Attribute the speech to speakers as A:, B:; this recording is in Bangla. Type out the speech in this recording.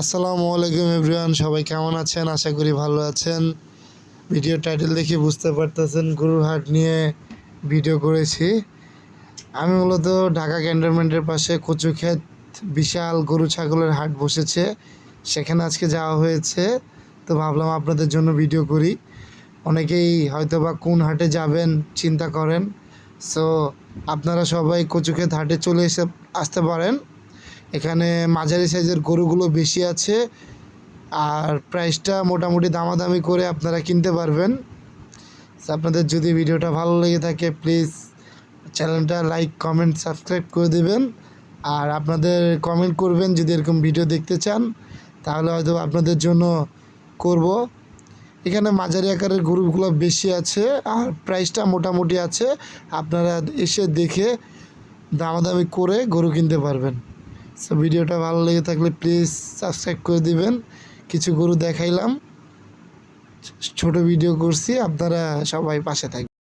A: আসসালামু আলাইকুম এভরিওয়ান, সবাই কেমন আছেন? আশা করি ভালো আছেন। ভিডিও টাইটেল দেখে বুঝতে পারতেছেন গরুর হাট নিয়ে ভিডিও করেছি। আমি মূলত ঢাকা ক্যান্টনমেন্টের পাশে কচুক্ষেত বিশাল গরু ছাগলের হাট বসেছে। সেখানে আজকে যাওয়া হয়েছে। তো ভাবলাম আপনাদের জন্য ভিডিও করি। অনেকেই হয়তো বা কোন হাটে যাবেন চিন্তা করেন। সো আপনারা সবাই কচুক্ষেত হাটে চলে এসে আসতে পারেন। এখানে মাঝারি সাইজের গরুগুলো বেশি আছে আর প্রাইসটা মোটামুটি দামাদামি করে আপনারা কিনতে পারবেন। আপনাদের যদি ভিডিওটা ভালো লেগে থাকে প্লিজ চ্যানেলটা লাইক কমেন্ট সাবস্ক্রাইব করে দেবেন। আর আপনাদের কমেন্ট করবেন যদি এরকম ভিডিও দেখতে চান, তাহলে হয়তো আপনাদের জন্য করব। এখানে মাঝারি আকারের গরুগুলো বেশি আছে আর প্রাইসটা মোটামুটি আছে। আপনারা এসে দেখে দামাদামি করে গরু কিনতে পারবেন। সো ভিডিওটা ভালো লেগে থাকলে প্লিজ সাবস্ক্রাইব করে দিবেন। কিছু গরু দেখাইলাম। ছোট ভিডিও করছি, আপনারা সবাই পাশে থাকবেন।